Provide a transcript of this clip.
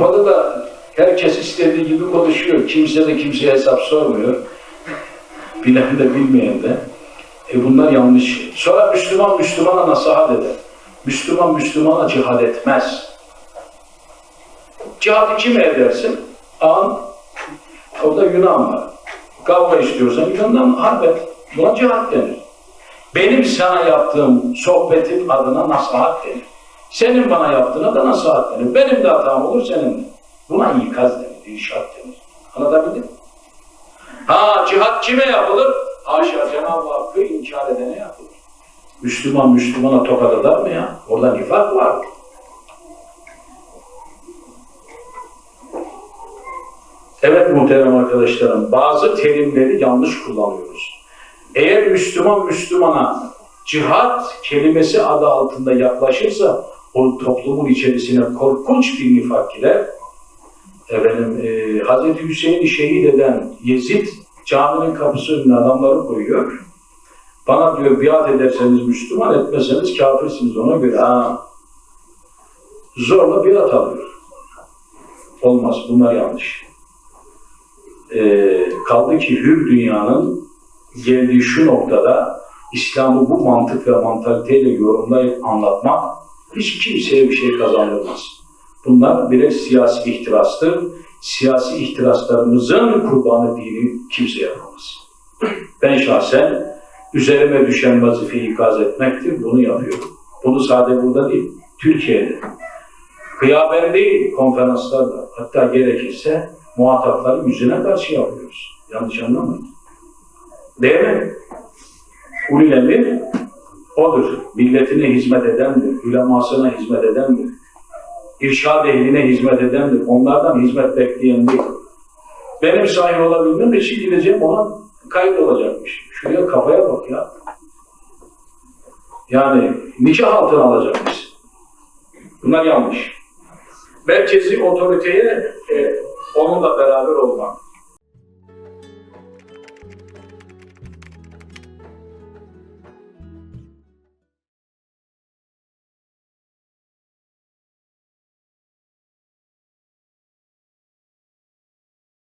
Avrupa'da da herkes istediği gibi konuşuyor. Kimse de kimseye hesap sormuyor. Bilen de bilmeyen de. E bunlar yanlış. Sonra Müslüman Müslümana nasihat eder. Müslüman Müslümana cihad etmez. Cihadı kime edersin? An, orada Yunan var. Kavga istiyorsan Yunan'dan harp et. Buna cihat denir. Benim sana yaptığım sohbetin adına nasihat denir. Senin bana yaptığına da nasihat denir. Benim de hatam olur senin de. Buna ikaz denir, irşat denir. Anlatabildim mi? Ha cihat kime yapılır? Haşa Cenab-ı Hakk'ı inkar edene yapılır. Müslüman Müslümana tokat eder mı ya? Orada nifak var. Evet muhterem arkadaşlarım, bazı terimleri yanlış kullanıyoruz. Eğer Müslüman Müslümana cihat kelimesi adı altında yaklaşırsa o toplumun içerisine korkunç bir nifak girer. Efendim, e, Hazreti Hüseyin'i şehit eden Yezid caminin kapısı önüne adamları koyuyor. Bana diyor biat ederseniz Müslüman etmeseniz kafirsiniz ona göre. Ha. Zorla biat alıyor. Olmaz bunlar yanlış. Ee, kaldı ki hür dünyanın geldiği şu noktada İslam'ı bu mantık ve mantaliteyle yorumlayıp anlatmak hiç kimseye bir şey kazandırmaz. Bunlar birer siyasi ihtirastır. Siyasi ihtiraslarımızın kurbanı dini kimse yapamaz. Ben şahsen üzerime düşen vazifeyi ikaz etmektir, bunu yapıyorum. Bunu sadece burada değil, Türkiye'de. Kıyamen değil, konferanslarla, hatta gerekirse muhatapların yüzüne karşı yapıyoruz. Yanlış anlamayın. Değil mi? Ulul emir odur. Milletine hizmet edendir, ulemasına hizmet edendir. İrşad ehline hizmet edendir. Onlardan hizmet bekleyen değil. Benim sahip olabilmem için gideceğim ona kayıt olacakmış. Şuraya kafaya bak ya. Yani nikah altına alacakmış. Bunlar yanlış. Merkezi otoriteye e, onunla beraber olmak.